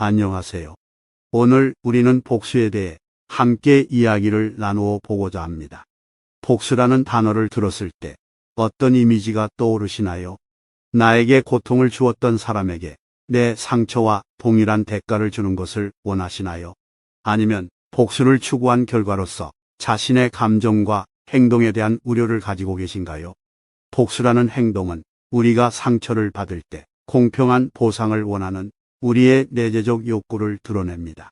안녕하세요. 오늘 우리는 복수에 대해 함께 이야기를 나누어 보고자 합니다. 복수라는 단어를 들었을 때 어떤 이미지가 떠오르시나요? 나에게 고통을 주었던 사람에게 내 상처와 동일한 대가를 주는 것을 원하시나요? 아니면 복수를 추구한 결과로서 자신의 감정과 행동에 대한 우려를 가지고 계신가요? 복수라는 행동은 우리가 상처를 받을 때 공평한 보상을 원하는 우리의 내재적 욕구를 드러냅니다.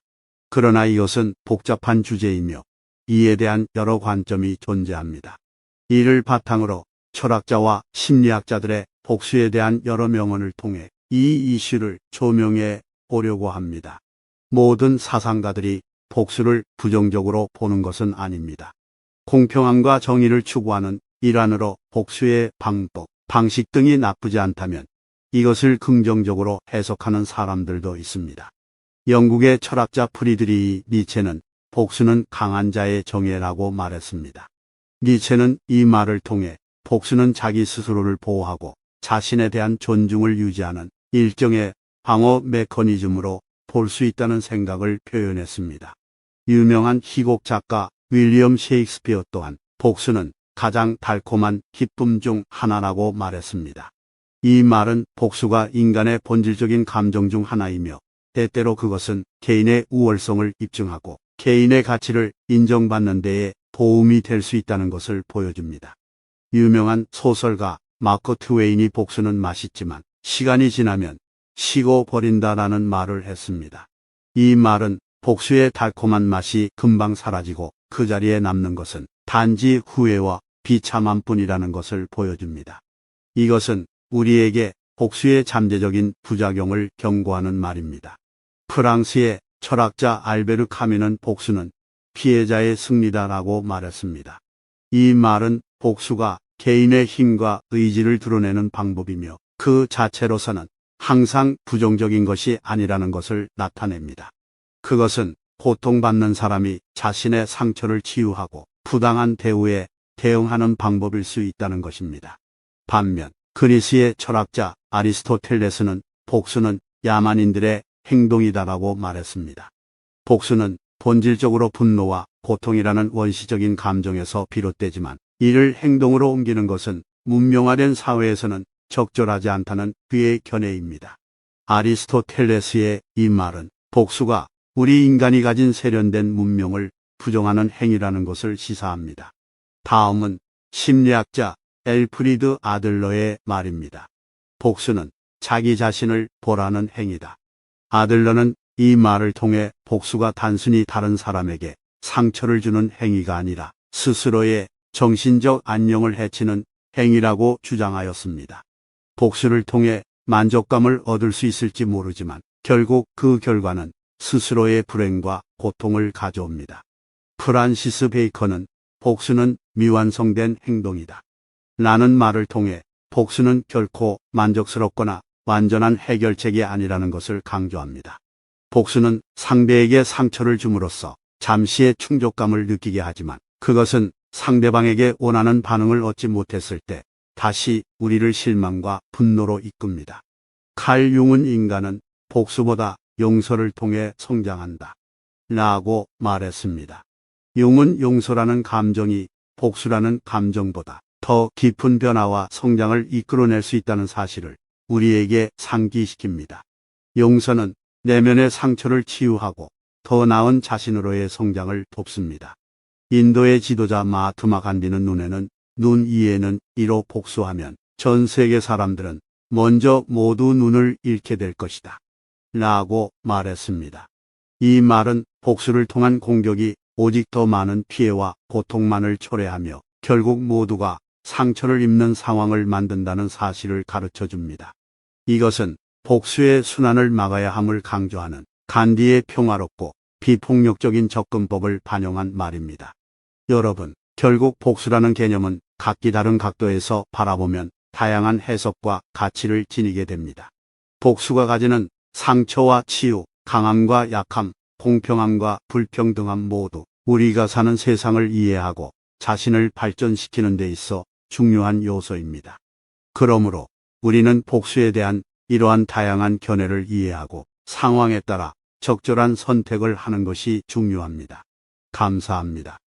그러나 이것은 복잡한 주제이며 이에 대한 여러 관점이 존재합니다. 이를 바탕으로 철학자와 심리학자들의 복수에 대한 여러 명언을 통해 이 이슈를 조명해 보려고 합니다. 모든 사상가들이 복수를 부정적으로 보는 것은 아닙니다. 공평함과 정의를 추구하는 일환으로 복수의 방법, 방식 등이 나쁘지 않다면 이것을 긍정적으로 해석하는 사람들도 있습니다. 영국의 철학자 프리드리히 니체는 복수는 강한 자의 정예라고 말했습니다. 니체는 이 말을 통해 복수는 자기 스스로를 보호하고 자신에 대한 존중을 유지하는 일종의 방어 메커니즘으로 볼 수 있다는 생각을 표현했습니다. 유명한 희곡 작가 윌리엄 셰익스피어 또한 복수는 가장 달콤한 기쁨 중 하나라고 말했습니다. 이 말은 복수가 인간의 본질적인 감정 중 하나이며 때때로 그것은 개인의 우월성을 입증하고 개인의 가치를 인정받는 데에 도움이 될 수 있다는 것을 보여줍니다. 유명한 소설가 마크 트웨인이 복수는 맛있지만 시간이 지나면 식어 버린다라는 말을 했습니다. 이 말은 복수의 달콤한 맛이 금방 사라지고 그 자리에 남는 것은 단지 후회와 비참함 뿐이라는 것을 보여줍니다. 이것은 우리에게 복수의 잠재적인 부작용을 경고하는 말입니다. 프랑스의 철학자 알베르 카미는 복수는 피해자의 승리다라고 말했습니다. 이 말은 복수가 개인의 힘과 의지를 드러내는 방법이며 그 자체로서는 항상 부정적인 것이 아니라는 것을 나타냅니다. 그것은 고통받는 사람이 자신의 상처를 치유하고 부당한 대우에 대응하는 방법일 수 있다는 것입니다. 반면 그리스의 철학자 아리스토텔레스는 복수는 야만인들의 행동이다라고 말했습니다. 복수는 본질적으로 분노와 고통이라는 원시적인 감정에서 비롯되지만 이를 행동으로 옮기는 것은 문명화된 사회에서는 적절하지 않다는 그의 견해입니다. 아리스토텔레스의 이 말은 복수가 우리 인간이 가진 세련된 문명을 부정하는 행위라는 것을 시사합니다. 다음은 심리학자 엘프리드 아들러의 말입니다. 복수는 자기 자신을 보라는 행위다. 아들러는 이 말을 통해 복수가 단순히 다른 사람에게 상처를 주는 행위가 아니라 스스로의 정신적 안녕을 해치는 행위라고 주장하였습니다. 복수를 통해 만족감을 얻을 수 있을지 모르지만 결국 그 결과는 스스로의 불행과 고통을 가져옵니다. 프란시스 베이커는 복수는 미완성된 행동이다. 라는 말을 통해 복수는 결코 만족스럽거나 완전한 해결책이 아니라는 것을 강조합니다. 복수는 상대에게 상처를 줌으로써 잠시의 충족감을 느끼게 하지만 그것은 상대방에게 원하는 반응을 얻지 못했을 때 다시 우리를 실망과 분노로 이끕니다. 칼 융은 인간은 복수보다 용서를 통해 성장한다. 라고 말했습니다. 융은 용서라는 감정이 복수라는 감정보다 더 깊은 변화와 성장을 이끌어낼 수 있다는 사실을 우리에게 상기시킵니다. 용서는 내면의 상처를 치유하고 더 나은 자신으로의 성장을 돕습니다. 인도의 지도자 마트마 간디는 눈에는 눈 이에는 이로 복수하면 전 세계 사람들은 먼저 모두 눈을 잃게 될 것이다. 라고 말했습니다. 이 말은 복수를 통한 공격이 오직 더 많은 피해와 고통만을 초래하며 결국 모두가 상처를 입는 상황을 만든다는 사실을 가르쳐 줍니다. 이것은 복수의 순환을 막아야 함을 강조하는 간디의 평화롭고 비폭력적인 접근법을 반영한 말입니다. 여러분, 결국 복수라는 개념은 각기 다른 각도에서 바라보면 다양한 해석과 가치를 지니게 됩니다. 복수가 가지는 상처와 치유, 강함과 약함, 공평함과 불평등함 모두 우리가 사는 세상을 이해하고 자신을 발전시키는 데 있어 중요한 요소입니다. 그러므로 우리는 복수에 대한 이러한 다양한 견해를 이해하고 상황에 따라 적절한 선택을 하는 것이 중요합니다. 감사합니다.